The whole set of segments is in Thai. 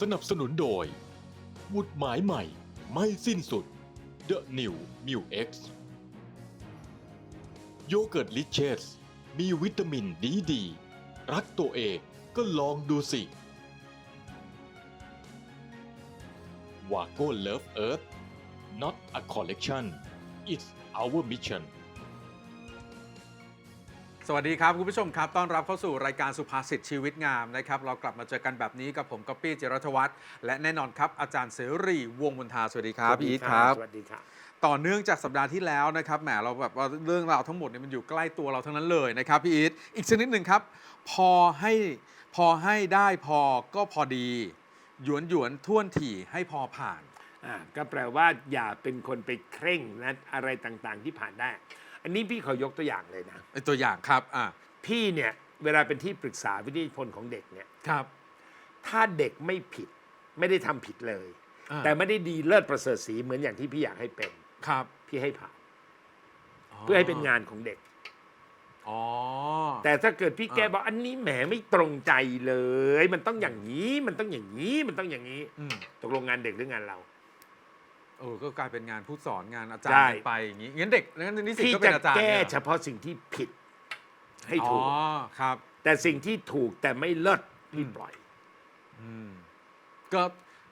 สนับสนุนโดยหมุดหมายใหม่ไม่สิ้นสุด The New m u X โยเกิร์ตลิเชสมีวิตามินดีดี รักตัวเองก็ลองดูสิวาโก้ Love Earth not a collection it's our mission สวัสดีครับ คุณผู้ชมครับ ต้อนรับเข้าสู่รายการสุภาษิตชีวิตงามนะครับ เรากลับมาเจอกันแบบนี้กับผมก๊อปปี้จิรัชวัฒน์และแน่นอนครับ อาจารย์เสรีวงศ์มนทาสวัสดีครับพี่อีทครับ สวัสดีครับ ต่อเนื่องจากสัปดาห์ที่แล้วนะครับแหมเราแบบว่าเรื่องราวทั้งหมดเนี่ยมันอยู่ใกล้ตัวเราทั้งนั้นเลยนะครับพี่อีทอีกชนิดหนึ่งครับ พอให้พอให้ได้พอก็พอดีหยวนหยวนท่วนถี่ให้พอผ่าน อ่าก็แปลว่าอย่าเป็นคนไปเคร่งนะอะไรต่างๆที่ผ่านได้ อันนี้พี่ขอยกตัวอย่างเลยนะเป็นตัวอย่างครับอ่าพี่เนี่ยเวลาเป็นที่ปรึกษาวิทยาพลของเด็กเนี่ย ครับ ถ้าเด็กไม่ผิดไม่ได้ทำผิดเลย อ่า แต่ไม่ได้ดีเลิศประเสริฐสีเหมือนอย่างที่พี่อยากให้เป็น ครับพี่ให้ผ่านเพื่อให้เป็นงานของเด็ก อ๋อ แต่ถ้าเกิดพี่อ่าแกบอกอันนี้แหมไม่ตรงใจเลย มันต้องอย่างนี้มันต้องอย่างนี้มันต้องอย่างนี้ อืมตกลงงานเด็กหรืองานเรา เออก็กลายเป็นงานผู้สอนงานอาจารใช่ย์กันไปอย่างนี้งั้นเด็กงั้นนิสิตพี่ก็เป็จะนอาจารย์แก้นี่ยหรอเฉพาะสิ่งที่ผิดให้ถูกอ๋อครับ แต่สิ่งที่ถูกแต่ไม่เลิศพี่อืมปล่อย อืมก็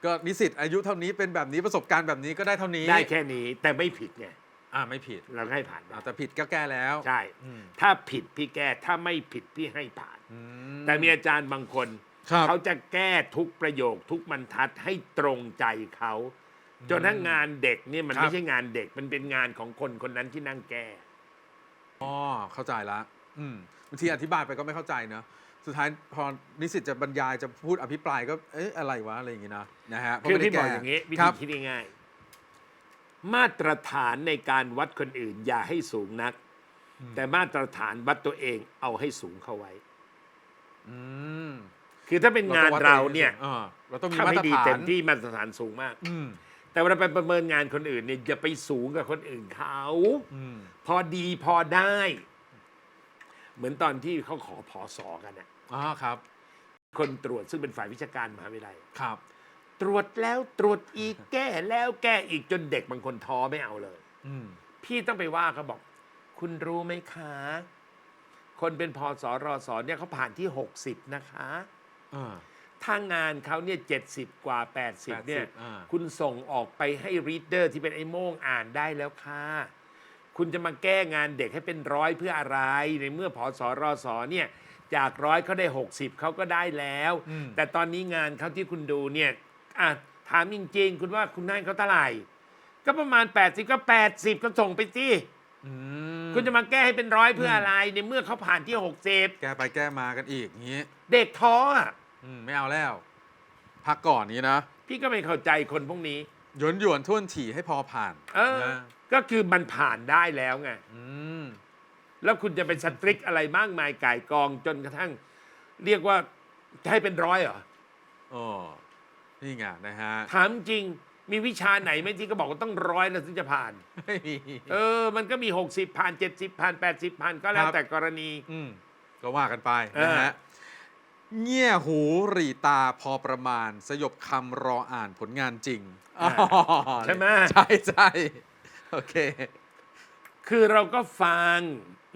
ก็นิสิตอายุเท่านี้เป็นแบบนี้ประสบการณ์แบบนี้ก็ได้เท่านี้ได้แค่นี้แต่ไม่ผิดไงอ่าไม่ผิดเราก็ให้ผ่านได้อ่าแต่ผิดก็แก้แล้วใช่ อืมถ้าผิดพี่แก้ถ้าไม่ผิดพี่ให้ผ่าน อืแต่มีอาจารย์บางคน ครับ เขาจะแก้ทุกประโยคทุกบรรทัดให้ตรงใจเขา จนทั้งงานเด็กเนี่ยมันครับ ไม่ใช่งานเด็กมันเป็นงานของคนคนนั้นที่นั่งแก้อ๋อเข้าใจละอืมบางทีอธิบายไปก็ไม่เข้าใจเนอะสุดท้ายพอนิสิตจะบรรยายจะพูดอภิปรายก็เอ๊ะอะไรวะอะไรอย่างงี้นะนะฮะเพราะคือไม่ได้พี่บแก้อกอย่างนี้วิคธีรับ คิดง่ายๆมาตรฐานในการวัดคนอื่น อย่าให้สูงนักแต่มาตรฐานวัดตัวเองเอาให้สูงเข้าไว้ อืมคือถ้าเป็นงานเราเนี่ยออเราต้องมีถ้ามาไม่ตรดีฐานเต็มที่มาตรฐานสูงมาก อืม แต่เวลาไปประเมินงานคนอื่นเนี่ยอย่าไปสูงกับคนอื่นเขาอืม พอดีพอได้ เหมือนตอนที่เขาขอพอสอกันนะอ๋อครับ คนตรวจซึ่งเป็นฝ่ายวิชาการมหาวิทยาลัย ครับ ตรวจแล้วตรวจอีกแก้แล้วแก้อีกจนเด็กบางคนท้อไม่เอาเลย อืม พี่ต้องไปว่าเขาบอก คุณรู้ไหมคะ คนเป็นพอสอรอสอเนี่ยเขาผ่านที่ 60 นะคะ อ่า ถ้างานเขาเนี่ยเจ็ดสิบกว่า 80 เนี่ย อ่า คุณส่งออกไปให้รีดเดอร์ที่เป็นไอ้โม่งอ่านได้แล้วค่ะ คุณจะมาแก้งานเด็กให้เป็นร้อยเพื่ออะไร ในเมื่อพอสอรอสอเนี่ย จากร้อยเขาได้ 60 เขาก็ได้แล้ว อืม แต่ตอนนี้งานเขาที่คุณดูเนี่ยอะถามจริงๆ คุณว่าคุณให้เขาเท่าไหร่ ก็ประมาณ 80 ก็ 80 ก็ส่งไปสิอืมคุณจะมาแก้ให้เป็นร้อยเพื่ออะไร ในเมื่อเขาผ่านที่แก้ไปแก้มากันอีกอย่างงี้60เด็กท้ออะ อืมไม่เอาแล้ว พักก่อนนี้นะพี่ก็ไม่เข้าใจคนพวกนี้ หยวนหยวนๆท่วนถี่ให้พอผ่านเออ นะก็คือมันผ่านได้แล้วไง อืมแล้วคุณจะเป็นสตริกอะไรมากมายก่ายกองจนกระทั่ง เรียกว่าจะให้เป็นร้อยเหรอ อ๋อนี่ไงนะฮะถามจริงมีวิชาไหนไหมที่ก็บอกว่าต้องร้อยแล้วถึงจะผ่าน ไม่มี เออ มันก็มี 60 ผ่าน 70 ผ่าน 80 ผ่านก็แล้วครับ แต่กรณี อืมก็ว่ากันไปเออนะฮะ เงี่ยหูหรีตาพอประมาณ สยบคำรออ่านผลงานจริงอ๋อใช่ไหม ใช่ใช่โอเค คือเราก็ฟัง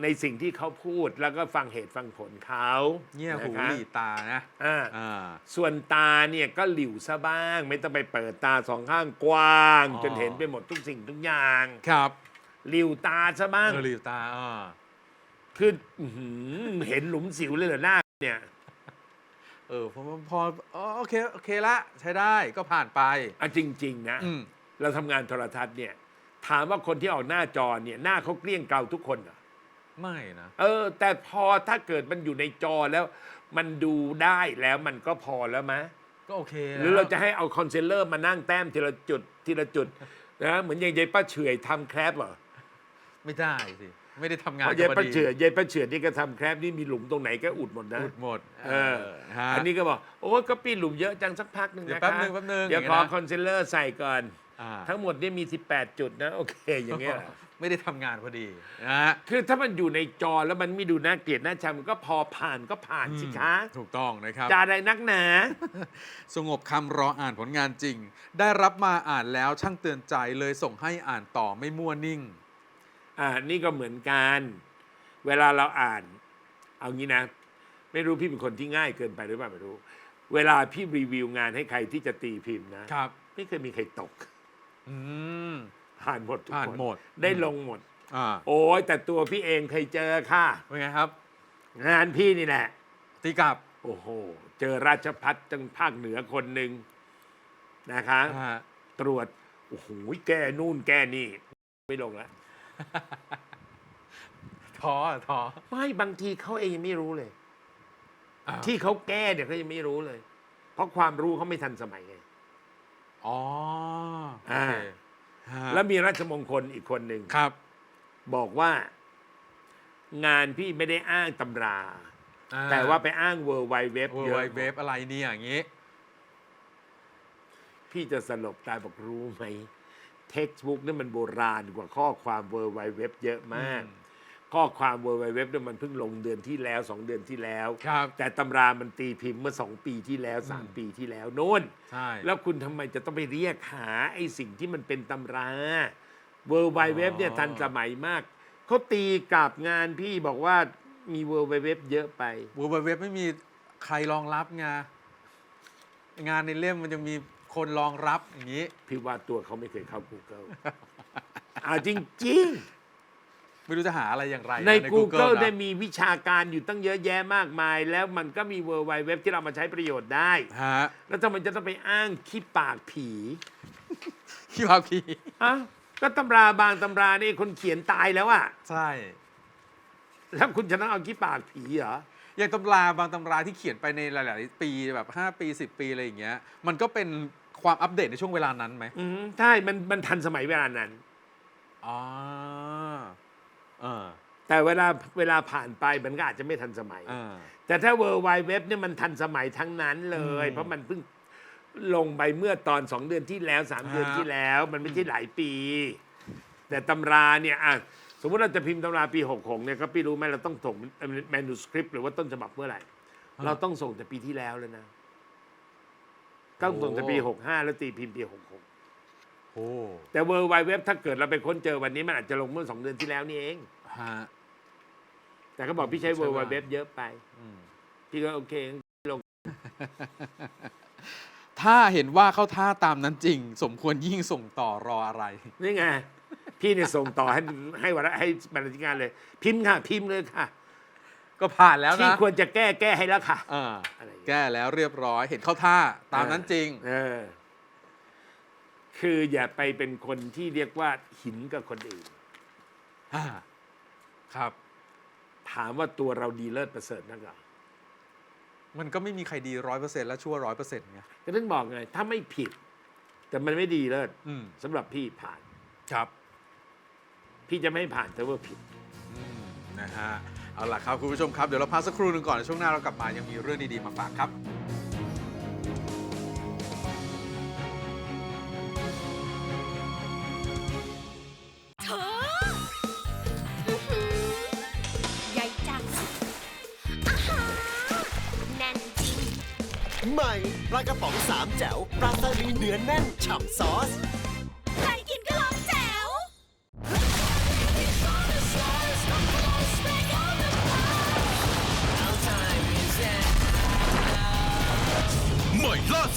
ในสิ่งที่เขาพูดแล้วก็ฟังเหตุฟังผลเขาเงี่ยหูนะคะหรีตานะอ่าอ่า ส่วนตาเนี่ยก็หลิวซะบ้าง ไม่ต้องไปเปิดตาสองข้างกว้าง อ๋อ จนเห็นไปหมดทุกสิ่งทุกอย่าง ครับหลิวตาซะบ้าง เออหรีตาอ่า คืออื้อหือเห็นหลุมสิวเลยเหรอหน้าเนี่ย เออพอพออ๋อโอเคโอเคละใช้ได้ก็ผ่านไป อะจริง ๆ นะ อืม เราทำงานโทรทัศน์เนี่ย ถามว่าคนที่ออกหน้าจอเนี่ยหน้าเขาเกลี้ยงเกลาทุกคนเหรอไม่นะ เออ แต่พอถ้าเกิดมันอยู่ในจอแล้ว มันดูได้แล้วมันก็พอแล้วมะ ก็โอเคหรือเราจะให้เอาคอนซีลเลอร์มานั่งแต้มทีละจุดทีละจุดนะเหมือนอย่างยายป้าเฉอยทำแครปเหรอ ไม่ได้สิ ไม่ได้ทำงานเพราะยายกับป้าดีเฉอยยายป้าเฉอยนี่ก็ทำแครปนี่มีหลุมตรงไหนก็อุดหมดนะ อุดหมดเออ ฮะ อันนี้ก็บอก โอ้ยก็ปีหลุมเยอะจังสักพักหนึ่งเดี๋ยวนะแป๊บคะนึงแป๊บนึงเดี๋ยวอย่างขอเงี้ยนะ คอนซีลเลอร์ใส่ก่อน อ่าทั้งหมดเนี่ยมี 18 จุดนะ โอเค อย่างเงี้ยเหรอไม่ได้ทำงานพอดีนะฮะคือถ้ามันอยู่ในจอแล้วมันไม่ดูน่าเกลียดน่าชังมันก็พอผ่านก็ผ่านสิคะถูกต้องนะครับ จะอะไรนักหนา สงบคำรออ่านผลงานจริง ได้รับมาอ่านแล้วช่างเตือนใจเลยส่งให้อ่านต่อไม่มั่วนิ่ง อ่านี่ก็เหมือนกัน เวลาเราอ่าน เอางี้นะ ไม่รู้พี่เป็นคนที่ง่ายเกินไปหรือเปล่าไม่รู้ เวลาพี่รีวิวงานให้ใครที่จะตีพิมพ์นะ ครับ ไม่เคยมีใครตกอืมผ่านหมดทุกผ่านคนหมด ได้ลงหมด อ่าโอ้ยแต่ตัวพี่เองเคยเจอค่ะ เป็นไงครับ งานพี่นี่แหละ ตีกลับ โอ้โห เจอราชพัฒจังภาคเหนือคนหนึ่งนะคะอ่าตรวจ โอ้โห แก้นู่นแก้นี่ ไม่ลงแล้ว ท้อท้อไม่บางทีเขาเองยังไม่รู้เลย อ้าวที่เขาแก้เนี่ยเขายังไม่รู้เลย เพราะความรู้เขาไม่ทันสมัยไง อ๋อโออ่าเคฮะแล้วมีราชมงคลอีกคนหนึ่งครับบอกว่า งานพี่ไม่ได้อ้างตำรา อ่แต่ว่าไปอ้างเวอร์ไวเว็บเวอเยร์อะไวเว็บอะไรเนี่ยอย่างงี้ พี่จะสลบตายบอกรู้ไหม เท็กซ์บุ๊กนี่มันโบราณกว่าข้อความเวอร์ไวเว็บเยอะมากอืมข้อความเวอร์ไวเว็บเนี่ยมันเพิ่งลงเดือนที่แล้วสองเดือนที่แล้ว ครับ แต่ตำรามันตีพิมพ์เมื่อสองปีที่แล้วสามอืมปีที่แล้วโน่น ใช่ แล้วคุณทำไมจะต้องไปเรียกหาไอ้สิ่งที่มันเป็นตำราเวอร์ไวเว็บเนี่ยทันสมัยมากเขาตีกลับงานพี่บอกว่ามีเวอร์ไวเว็บเยอะไป เวอร์ไวเว็บไม่มีใครรองรับไงงานในเล่มมันจะมี คนรองรับอย่างนี้ พี่ว่าตัวเขาไม่เคยเข้า Google อ่าจริงไม่รู้จะหาอะไรอย่างไรๆในนะ Google นะได้มีวิชาการอยู่ตั้งเยอะแยะมากมาย แล้วมันก็มีเวอร์ไวเว็บที่เรามาใช้ประโยชน์ได้ ฮะแล้วทำไมจะต้องไปอ้างขี้ปากผีขี้พาพีอะก็ตำราบางตำรานี่คนเขียนตายแล้วอะใช่ แล้วคุณจะต้องเอาขี้ปากผีเหรอ อย่างตำราบางตำราที่เขียนไปในหลาย ๆ ปีแบบ 5 ปี 10 ปีอะไรอย่างเงี้ย มันก็เป็น ความอัปเดตในช่วงเวลานั้นไหมอืมใช่มันมันทันสมัยเวลานั้น อ๋อเออแต่เวลาเวลาผ่านไปมันก็อาจจะไม่ทันสมัย เออ แต่ถ้าเวอร์ไวเว็บเนี่ยมันทันสมัยทั้งนั้นเลยอืมเพราะมันเพิ่งลงไปเมื่อตอนสองเดือนที่แล้วสามเดือนฮะที่แล้ว มันไม่ใช่หลายปี แต่ตำราเนี่ยอะสมมติเราจะพิมพ์ตำราปีหกหกเนี่ยก็พี่รู้ไหมเราต้องส่งแมนูสคริปต์หรือว่าต้นฉบับเมื่อไหร่ เราต้องส่งแต่ปีที่แล้วเลยนะ ต้องส่งแต่ปีหกห้าแล้วตีพิมพ์ปีหกหกโอ้แต่เวอร์ไวเว็บถ้าเกิดเราไปค้นเจอวันนี้มันอาจจะลงเมื่อสองเดือนที่แล้วนี่เอง ฮะ แต่ก็บอกพี่ใช้ใช่เวอร์ไวว่าเว็บเยอะไป อืม พี่ก็โอเค ถ้าเห็นว่าเข้าท่าตามนั้นจริง สมควรยิ่งส่งต่อรออะไร นี่ไง พี่เนี่ยส่งต่อให้ให้วันละให้บรรณาธิการเลย พิมพ์ค่ะ พิมพ์เลยค่ะ ก็ผ่านแล้วที่นะควรจะแก้แก้ให้แล้วค่ะอ่าอะไรอย่างเงี้ยแก้แล้วเรียบร้อยเห็นเข้าท่าตามนั้นจริง เออ คืออย่าไปเป็นคนที่เรียกว่าหินกับคนอื่น อ่า ครับ ถามว่าตัวเราดีเลิศประเสริฐนักเหรอมันก็ไม่มีใครดีร้อยเปอร์เซ็นต์และชั่วร้อยเปอร์เซ็นต์ไงก็ต้องบอกไง ถ้าไม่ผิด แต่มันไม่ดีเลิศอืมสำหรับพี่ผ่าน ครับพี่จะไม่ผ่านแต่ว่าผิด อืมนะฮะ เอาล่ะครับ คุณผู้ชมครับ เดี๋ยวเราพักสักครู่หนึ่งก่อนในช่วงหน้าเรากลับมายังมีเรื่องดี ๆ มาฝากครับเธออื้อหือใหญ่จังอาหารแน่นจริง ใหม่ปลากระป๋องสามแจ๋วปลาสลิดเนื้อแน่น ฉ่ำซอส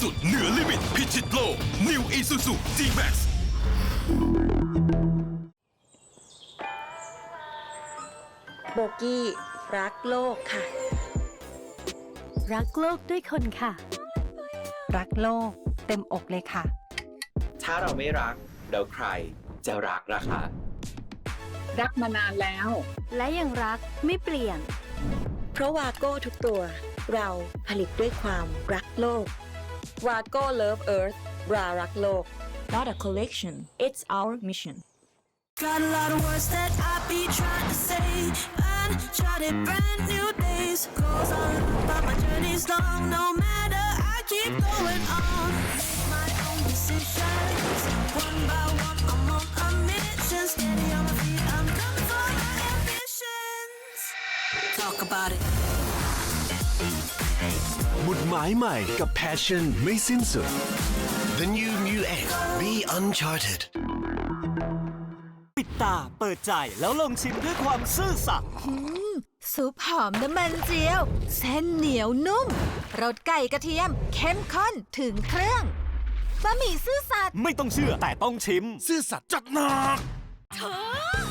สุด เหนือลิมิต พิชิตโลก New Isuzu G-Max โบกี้ รักโลกค่ะ รักโลกด้วยคนค่ะ รักโลก เต็มอกเลยค่ะ ถ้าเราไม่รัก แล้วใครจะรักล่ะคะรักมานานแล้ว และยังรักไม่เปลี่ยน เพราะวาโก้ทุกตัว เราผลิตด้วยความรักโลก Rago Love Earth รารักโลก not a collection. It's our mission. Got a lot of words that I be trying to say brand new days. Goes on but my journey's long. No matter I keep going on. My own decisions. One by one I'm on a mission steady on my feet I'm for my ambitions. Talk about it. หมุดหมายใหม่กับ Passion ไม่สิ้นสุด The new Mu X Be Uncharted ปิดตาเปิดใจแล้วลองชิมด้วยความซื่อสัตย์ซุปหอมน้ำมันเจียว เส้นเหนียวนุ่มรสไก่กระเทียม เข้มข้นถึงเครื่องบะหมี่ซื่อสัตย์ไม่ต้องเชื่อแต่ต้องชิม ซื่อสัตย์จัดหนักเธออื้อ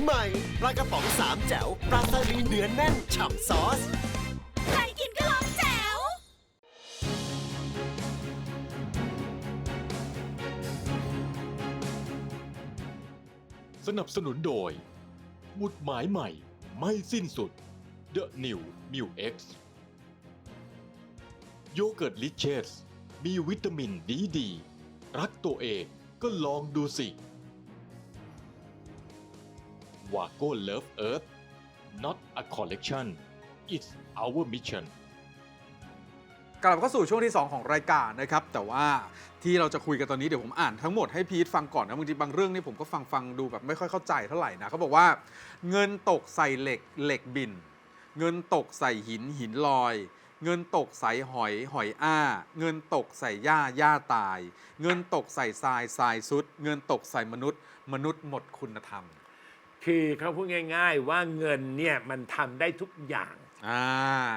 ใหม่ปลากระป๋องสามแจ๋วปลาสลิดเนื้อแน่นฉ่ำซอส ใครกินก็ร้องแจ๋ว สนับสนุนโดยหมุดหมายใหม่ไม่สิ้นสุด The New m u X โยเกิร์ตลิเชสมีวิตามินดีดี รักตัวเองก็ลองดูสิ วาโก้ Love Earth not a collection it's our mission กลับเข้าสู่ช่วงที่ 2 ของรายการนะครับ แต่ว่าที่เราจะคุยกันตอนนี้เดี๋ยวผมอ่านทั้งหมดให้พีทฟังก่อนนะบางทีบางเรื่องนี่ผมก็ฟังฟังดูแบบไม่ค่อยเข้าใจเท่าไหร่นะเขาบอกว่า เงินตกใส่เหล็กเหล็กบิน เงินตกใส่หินหินลอย เงินตกใส่หอยหอยอ้า เงินตกใส่หญ้าหญ้าตาย เงินตกใส่ทรายทรายสุด เงินตกใส่มนุษย์ มนุษย์หมดคุณธรรม คือเขาพูดง่าย ๆ ว่าเงินเนี่ยมันทำได้ทุกอย่าง อ่า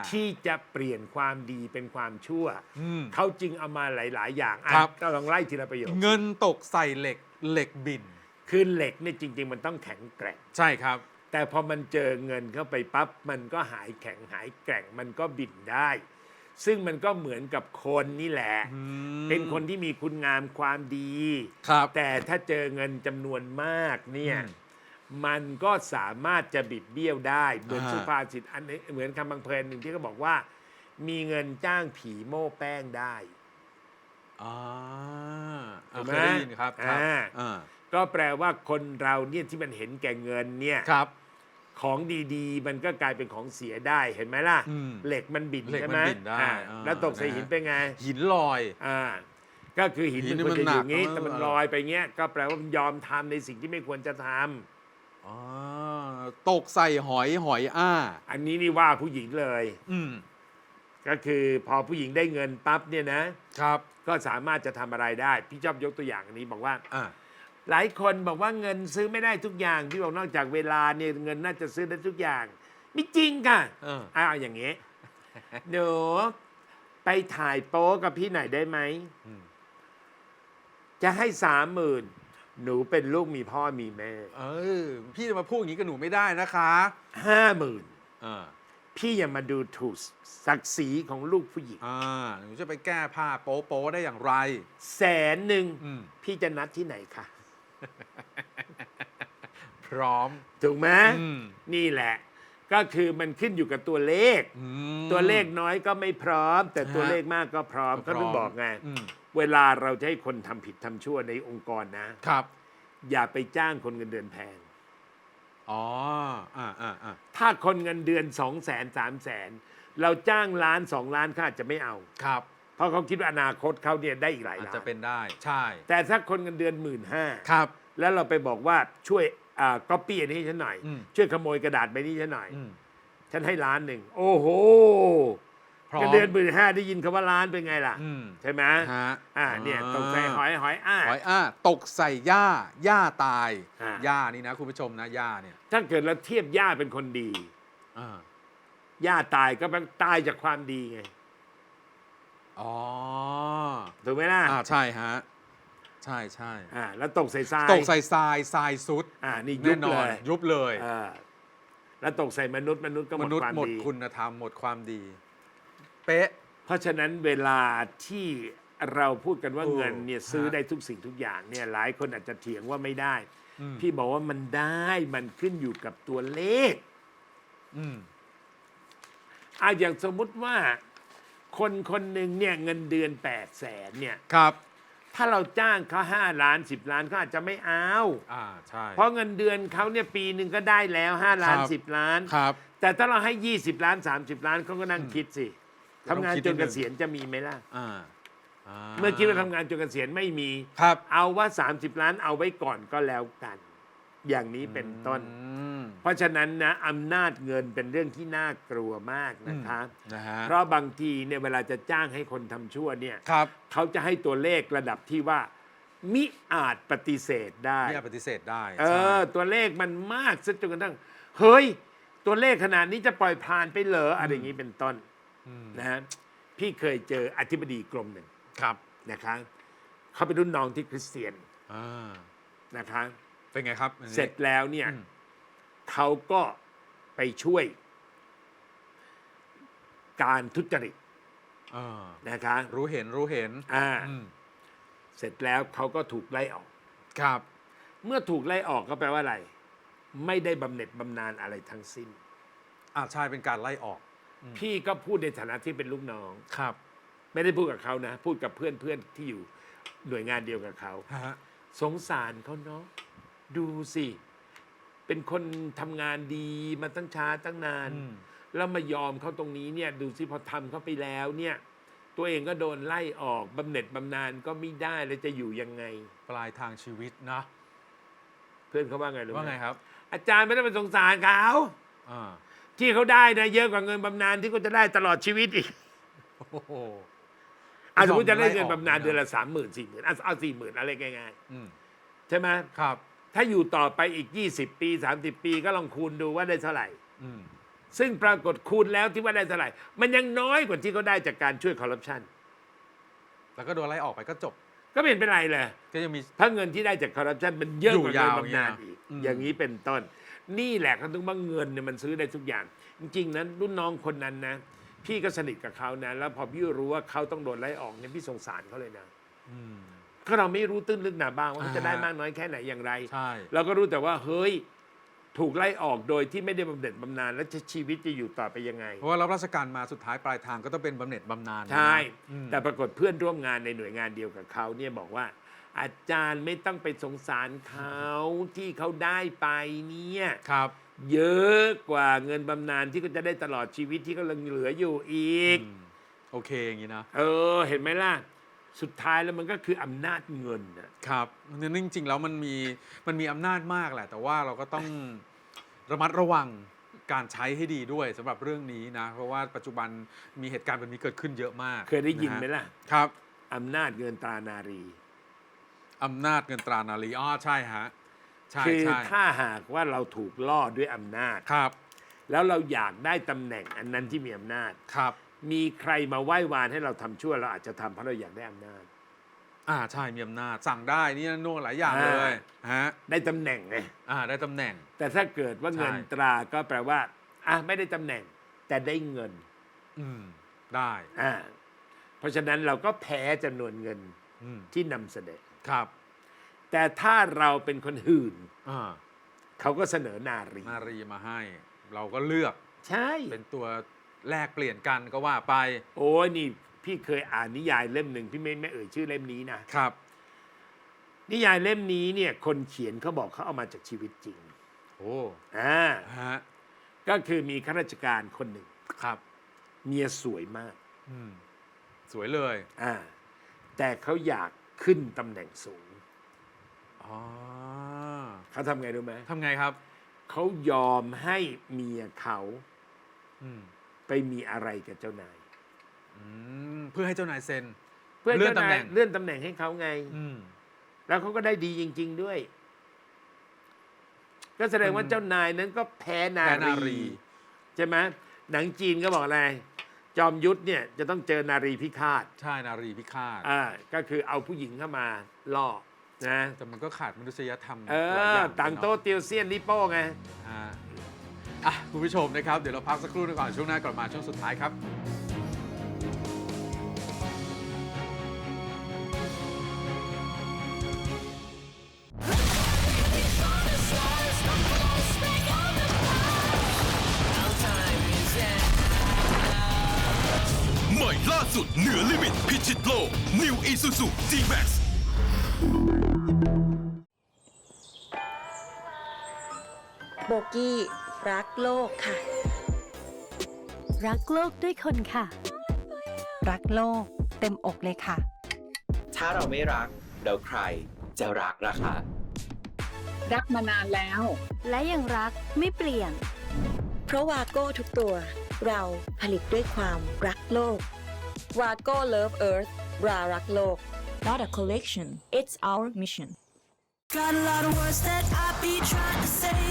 ที่จะเปลี่ยนความดีเป็นความชั่ว อืมเขาจึงเอามาหลาย ๆ อย่างอะครับ ก็ลองไล่ทีละประโยคเงินตกใส่เหล็กเหล็กบิน คือเหล็กเนี่ยจริง ๆ มันต้องแข็งแกร่ง ใช่ครับ แต่พอมันเจอเงินเข้าไปปั๊บมันก็หายแข็งหายแกร่งมันก็บินได้ ซึ่งมันก็เหมือนกับคนนี่แหละมเป็นคนที่มีคุณงามความดี ครับ แต่ถ้าเจอเงินจำนวนมากเนี่ยอืม มันก็สามารถจะบิดเบี้ยวได้ เหมือนอ่า สุภาษิตอันนี้เหมือนคำบางเพลินหนึ่งที่เขาบอกว่า มีเงินจ้างผีโม้แป้งได้ อ่าถูกเคไหมยได้ยินครับครับอ่า อ่าก็แปลว่าคนเราเนี่ยที่มันเห็นแก่เงินเนี่ย ครับ ของดีๆ มันก็กลายเป็นของเสียได้เห็นไหมล่ะ อืมเหล็กมันบินเหล็กใช่มันไหมบินได้อ่าอ่าแล้วตกใส่นะฮะ หินเป็นไง หินลอย อ่า ก็คือหินหินมันควรนี่จะมันอยู่งี้หนักแต่มันเออ ลอยไปเงี้ย ก็แปลว่ามันยอมทำในสิ่งที่ไม่ควรจะทำ อ่าตกใส่หอยหอยอ้า อันนี้นี่ว่าผู้หญิงเลย อืมก็คือพอผู้หญิงได้เงินปั๊บเนี่ยนะ ครับ ก็สามารถจะทำอะไรได้ พี่ชอบยกตัวอย่างอันนี้บอกว่า อ่า หลายคนบอกว่าเงินซื้อไม่ได้ทุกอย่าง พี่บอกนอกจากเวลาเนี่ยเงินน่าจะซื้อได้ทุกอย่าง ไม่จริงค่ะเออ เอาเอาอย่างงี้ หนูไปถ่ายโป๊กับพี่หน่อยได้ไหมอืมจะให้สามหมื่น หนูเป็นลูกมีพ่อมีแม่เออ พี่จะมาพูดอย่างนี้กับหนูไม่ได้นะคะห้าหมื่นอ่าพี่อย่ามาดูถูกศักดิ์ศรีของลูกผู้หญิงอ่าหนูจะไปแก้ผ้าโป๊โป๊ได้อย่างไร แสนหนึ่งอืม พี่จะนัดที่ไหนคะพร้อม ถูกไหมอืม นี่แหละ ก็คือมันขึ้นอยู่กับตัวเลข อืม ตัวเลขน้อยก็ไม่พร้อม แต่ตัวฮะเลขมากก็พร้อมก็พร้เขาอมถึงบอกไง อืม เวลาเราจะให้คนทำผิดทำชั่วในองค์กรนะ ครับ อย่าไปจ้างคนเงินเดือนแพง อ๋อ อ่าอ่าอ่าถ้าคนเงินเดือนสองแสนสามแสนเราจ้างล้านสองล้านเขาอาจจะไม่เอา ครับ เพราะเขาคิดว่าอนาคตเขาเนี่ยได้อีกหลายอาจล้าจะนเป็นได้ ใช่ แต่ถ้าคนเงินเดือนหมื่นห้าครับ แล้วเราไปบอกว่าช่วยอ่าก๊อปปี้อันนี้ให้ฉันหน่อย อืม ช่วยขโมยกระดาษใบนี้ฉันหน่อย อืม ฉันให้ล้านหนึ่ง โอ้โห พร้อมเงินเดือนหมื่นห้าได้ยินคำว่าล้านเป็นไงล่ะ อืม ใช่ไหมฮะอ่าเนี่ยตกใส่หอยหอยอ้า หอยอ้าตกใส่หญ้าหญ้าตายอ่า หญ้านี่นะคุณผู้ชมนะหญ้าเนี่ยถ้าเกิดเราเทียบย่าเป็นคนดีอ่าย่าตายก็เป็นตายจากความดีไงอ๋อถูกไหมล่ะอ่าใช่ฮะใช่ใช่อ่าแล้วตกใส่ทรายตกใส่ทรายทรายซุดอ่านี่ยุแน่บนอเลนยยุบเลย อ่าแล้วตกใส่มนุษย์มนุษย์ก็หมมดนุษควาย์มหมดดีคุณธรรมหมดความดี เป๊ะ เพราะฉะนั้นเวลาที่เราพูดกันว่าโอ้เงินเนี่ยซื้อฮะได้ทุกสิ่งทุกอย่างเนี่ยหลายคนอาจจะเถียงว่าไม่ได้อืมพี่บอกว่ามันได้มันขึ้นอยู่กับตัวเลขอืมอะอย่างสมมุติว่า คนคนหนึ่งเนี่ยเงินเดือน8ปดแสนเนี่ย ครับ ถ้าเราจ้างเขาห้าล้านสิบล้านเขาอาจจะไม่เอา อ่าใช่ เพราะเงินเดือนเขาเนี่ยปีหนึ่งก็ได้แล้ว5ล้านครับ สิบล้าน ครับ แต่ถ้าเราให้20ล้าน30ล้านเขาก็นั่งคิดสิต้อง ทำงานคิดจนินดนึเกงษียณจะมีไหมล่ะ อ่าเมื่อคิดว่าทำงานจนเกษียณไม่มี ครับ เอาว่า 30 ล้านเอาไว้ก่อนก็แล้วกัน อย่างนี้เป็นต้น อืมเพราะฉะนั้นนะอำนาจเงินเป็นเรื่องที่น่ากลัวมากนะคะ นะฮะเพราะบางทีเนี่ยเวลาจะจ้างให้คนทำชั่วเนี่ยครับ เขาจะให้ตัวเลขระดับที่ว่า มิอาจปฏิเสธได้ ไม่อาจปฏิเสธได้เอใช่อ ตัวเลขมันมากซะจนกระทั่งเฮ้ย ตัวเลขขนาดนี้จะปล่อยผ่านไปเหรออะไรอย่างนี้เป็นต้นม นะฮะพี่เคยเจออธิบดีกรมหนึ่งครับนะคะเขาเป็นรุ่นน้องที่คริสเตียนอ่านะคะเป็นไงครับอันนี้เสร็จแล้วเนี่ยอืมเขาก็ไปช่วย การทุจริตอ่านะคะรู้เห็นรู้เห็นอ่าอืมเสร็จแล้วเขาก็ถูกไล่ออก ครับเมื่อถูกไล่ออกก็แปลว่าอะไร ไม่ได้บำเหน็จบำนาญอะไรทั้งสิ้น อ่าใช่เป็นการไล่ออกอืม พี่ก็พูดในฐานะที่เป็นลูกน้อง ครับ ไม่ได้พูดกับเขานะ พูดกับเพื่อนเพื่อนๆที่อยู่หน่วยงานเดียวกับเขา ฮะ สงสารเขาเนาะดูสิ เป็นคนทำงานดีมาตั้งช้าตั้งนาน อืม แล้วมายอมเขาตรงนี้เนี่ย ดูสิพอทำเขาไปแล้วเนี่ย ตัวเองก็โดนไล่ออกบำเหน็จบำนาญก็ไม่ได้แล้วจะอยู่ยังไง ปลายทางชีวิตนะเพื่อนเขาว่าไงรู้หมว่าไงครับอาจารย์ไม่ได้ไปสงสารเขา อ่า ที่เขาได้นะเยอะกว่าเงินบำนาญที่เขาจะได้ตลอดชีวิตอีกโอ้โห อาสมมติจะได้เงินไล่ออกบำนาญเดือนละสามหมื่นสี่หมื่นเอาสี่หมื่นอะไรง่ายอืมๆใช่ไหมครับ ถ้าอยู่ต่อไปอีก 20 ปี 30 ปีก็ลองคูณดูว่าได้เท่าไหร่ อืมซึ่งปรากฏคูณแล้วที่ว่าได้เท่าไหร่ มันยังน้อยกว่าที่เขาได้จากการช่วยคอร์รัปชันแล้วก็โดนไล่ออกไปก็จบ ก็ไม่เห็นเป็นไรเลย ก็ยังมีเพราะเงินที่ได้จากคอร์รัปชันมันเยอะกว่าอยู่เงินยาวบำนาญอย่างเงี้ยอีก อืม อย่างนี้เป็นต้น นี่แหละเขาถึงว่าเงินเนี่ยมันซื้อได้ทุกอย่าง จริงๆนั้นรุ่นน้องคนนั้นนะ พี่ก็สนิทกับเขานะ แล้วพอพี่รู้ว่าเขาต้องโดนไล่ออกเนี่ยพี่สงสารเขาเลยนะอืมก็เราไม่รู้ตื้นลึกหนาบางว่าเขาจะได้อ่ามมากน้อยแค่ไหนอย่างไรใช่เราก็รู้แต่ว่าเฮ้ยถูกไล่ออกโดยที่ไม่ได้บำเหน็จบำนาญแล้วจะชีวิตจะอยู่ต่อไปยังไง เพราะว่ารับราชการมาสุดท้ายปลายทางก็ต้องเป็นบำเหน็จบำนาญใช่อืมแต่ปรากฏเพื่อนร่วมงานในหน่วยงานเดียวกับเขาเนี่ยบอกว่า อาจารย์ไม่ต้องไปสงสารเขาที่เขาได้ไปเนี่ยครับ เยอะกว่าเงินบำนาญที่เขาจะได้ตลอดชีวิตที่กำลังเหลืออยู่อีก อืมโอเคอย่างนี้นะเออ เห็นไหมล่ะ สุดท้ายแล้วมันก็คืออำนาจเงินน่ะ ครับเนี่ยจริงๆแล้วมันมีมันมีอำนาจมากแหละ แต่ว่าเราก็ต้องระมัดระวังการใช้ให้ดีด้วยสำหรับเรื่องนี้นะ เพราะว่าปัจจุบันมีเหตุการณ์แบบนี้เกิดขึ้นเยอะมากเคยได้ยินไหมะฮะล่ะครับ อำนาจเงินตรานารี อำนาจเงินตรานารีอ๋อใช่ฮะใช่คือใช่ถ้าหากว่าเราถูกล่อด้วยอำนาจ ครับแล้วเราอยากได้ตำแหน่งอันนั้นที่มีอำนาจ ครับ มีใครมาไหว้วานให้เราทำชั่วเราอาจจะทำเพราะเราอยากได้อำนาจ อ่าใช่มีอำนาจสั่งได้นี่นั่นโน่นหลายอย่างเลยฮะได้ตำแหน่งไงอ่าได้ตำแหน่ง แต่ถ้าเกิดว่าเงินใช่ ตราก็แปลว่าอะไม่ได้ตำแหน่ง แต่ได้เงินอืมได้อ่าเพราะฉะนั้นเราก็แพ้จำนวนเงินอืมที่นำเสนอ ครับ แต่ถ้าเราเป็นคนหื่นอ่าเขาก็เสนอนารี นารีมาให้ เราก็เลือกใช่ เป็นตัวแลกเปลี่ยนกันก็ว่าไปโอ้ยนี่พี่เคยอ่านนิยายเล่มหนึ่งพี่ไม่ไม่เอ่ยชื่อเล่มนี้นะ ครับ นิยายเล่มนี้เนี่ยคนเขียนเขาบอกเขาเอามาจากชีวิตจริงโอ้อ่าฮะก็คือมีข้าราชการคนหนึ่ง ครับเมียสวยมาก อืมสวยเลย อ่า แต่เขาอยาก ขึ้นตำแหน่งสูงอ๋อเขาทำไงรู้ไหมทำไงครับ เขายอมให้เมียเขาอืมไปมีอะไรกับเจ้านาย อืมเพื่อให้เจ้านายเซ็น เพื่อเลื่อนเจ้านายตำแหน่งเลื่อนตำแหน่งให้เขาไง อืม แล้วเขาก็ได้ดีจริง ๆด้วย ก็แสดงว่ามันเจ้านายนั้นก็แพ้นาแพ้นารี รีใช่ไหมหนังจีนก็บอกอะไร จอมยุทธเนี่ยจะต้องเจอนารีพิฆาตใช่นารีพิฆาตอ่าก็คือเอาผู้หญิงเข้ามาล่อนะแต่มันก็ขาดมนุษยธรรมเอหลายออย่างต่างโตะเตียวเซียนลิโป้ไงฮะอะคุณผู้ชมนะครับ เดี๋ยวเราพักสักครู่หนึงก่อนช่วงหน้ากลับมาช่วงสุดท้ายครับ โลก New Isuzu G-Max โบกี้ รักโลกค่ะ รักโลกด้วยคนค่ะ รักโลก เต็มอกเลยค่ะ ถ้าเราไม่รัก แล้วใครจะรักล่ะคะรักมานานแล้ว และยังรักไม่เปลี่ยน เพราะวาโก้ทุกตัว เราผลิตด้วยความรักโลก วาโก้ Love Earth รารักโลก Not a collection, it's our mission. Got a lot of words that I be trying to say.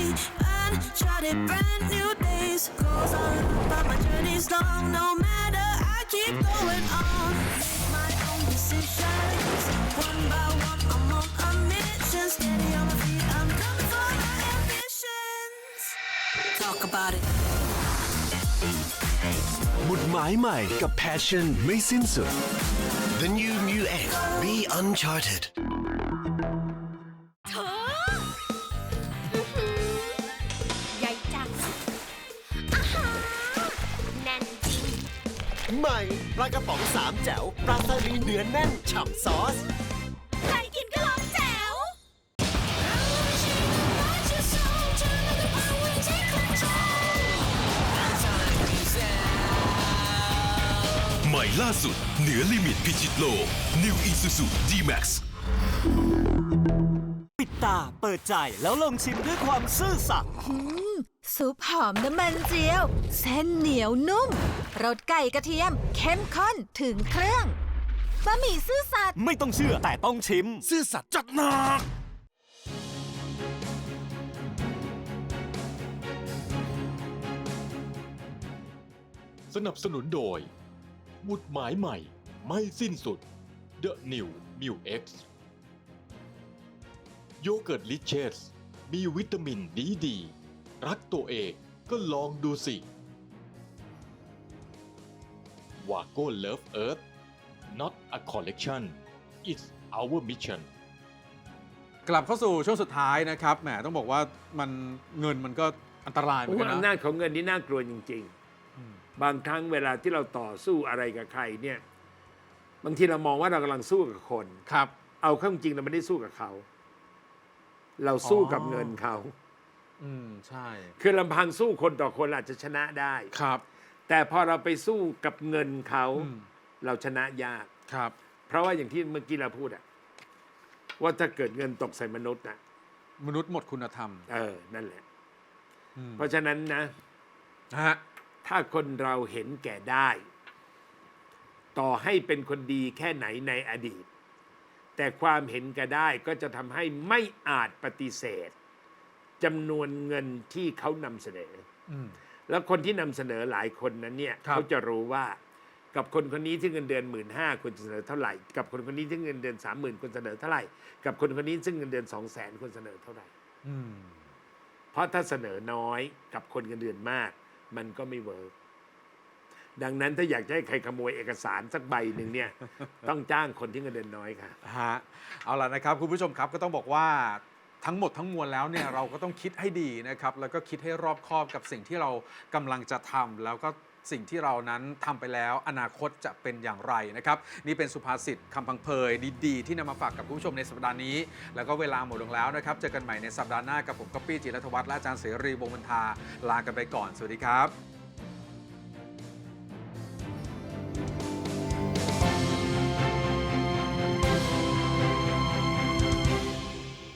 Uncharted, brand new days. Goes on, but my journey's long. No matter, I keep going on. Make my own decisions. One by one, I'm on a mission. Steady on my feet, I'm coming for my ambitions. Talk about it. หมุดหมายใหม่กับ Passion ไม่สิ้นสุด The new Mu X Be Uncharted เธออื้อหือใหญ่จังอาหารแน่นจริง ใหม่ปลากระป๋องสามแจ๋วปลาสลิดเนื้อแน่น ฉ่ำซอส สุด เหนือลิมิตพิชิตโลก New Isuzu D-Max ปิดตาเปิดใจแล้วลองชิมด้วยความซื่อสัตย์อืมซุปหอมน้ำมันเจียว เส้นเหนียวนุ่มรสไก่กระเทียม เข้มข้นถึงเครื่องบะหมี่ซื่อสัตย์ไม่ต้องเชื่อแต่ต้องชิม ซื่อสัตย์จัดหนักสนับสนุนโดย หมุดหมายใหม่ไม่สิ้นสุด The New m u X โยเกิร์ตลิเชสมีวิตามินดีดี รักตัวเองก็ลองดูสิวาโก้ Love Earth not a collection it's our mission กลับเข้าสู่ช่วงสุดท้ายนะครับแหมต้องบอกว่ามันเงินมันก็อันตรายเหมือนโอ้กันอำนานะจของเงินนี่น่ากลัวจริงๆ บางครั้งเวลาที่เราต่อสู้อะไรกับใครเนี่ย บางทีเรามองว่าเรากำลังสู้กับคน ครับ เอาเข้าจริงเราไม่ได้สู้กับเขา เราสู้กับเงินเขา อืมใช่ คือลำพังสู้คนต่อคนอาจจะชนะได้ ครับ แต่พอเราไปสู้กับเงินเขาอืมเราชนะยาก ครับ เพราะว่าอย่างที่เมื่อกี้เราพูดอะว่าถ้าเกิดเงินตกใส่มนุษย์นะมนุษย์หมดคุณธรรม เออ นั่นแหละอืมเพราะฉะนั้นนะฮะ ถ้าคนเราเห็นแก่ได้ ต่อให้เป็นคนดีแค่ไหนในอดีต แต่ความเห็นแก่ได้ก็จะทำให้ไม่อาจปฏิเสธจำนวนเงินที่เขานำเสนออืมแล้วคนที่นำเสนอหลายคนนั้นเนี่ยครับเขาจะรู้ว่ากับคนคนนี้ที่เงินเดือนหมื่นห้าคุณเสนอเท่าไหร่ กับคนคนนี้ที่เงินเดือนสามหมื่นคุณเสนอเท่าไหร่ กับคนคนนี้ซึ่งเงินเดือนสองแสนคุณเสนอเท่าไหร่อืมเพราะถ้าเสนอน้อยกับคนเงินเดือนมาก มันก็ไม่เวิร์กดังนั้นถ้าอยากจะให้ใครขโมยเอกสารสักใบหนึ่งเนี่ย ต้องจ้างคนที่เงินเดือนน้อยค่ะ ฮะเอาล่ะนะครับคุณผู้ชมครับก็ต้องบอกว่าทั้งหมดทั้งมวลแล้วเนี่ยเราก็ต้องคิดให้ดีนะครับ แล้วก็คิดให้รอบคอบกับสิ่งที่เรากำลังจะทำแล้วก็ สิ่งที่เรานั้นทำไปแล้ว อนาคตจะเป็นอย่างไรนะครับ นี่เป็นสุภาษิตคำพังเพยดีๆ ที่นำมาฝากกับคุณผู้ชมในสัปดาห์นี้ แล้วก็เวลาหมดลงแล้วนะครับ เจอกันใหม่ในสัปดาห์หน้ากับผมก๊อปปี้จิรัตวัฒน์และอาจารย์เสรีวงศ์บรรทาลากันไปก่อน สวัสดีครับ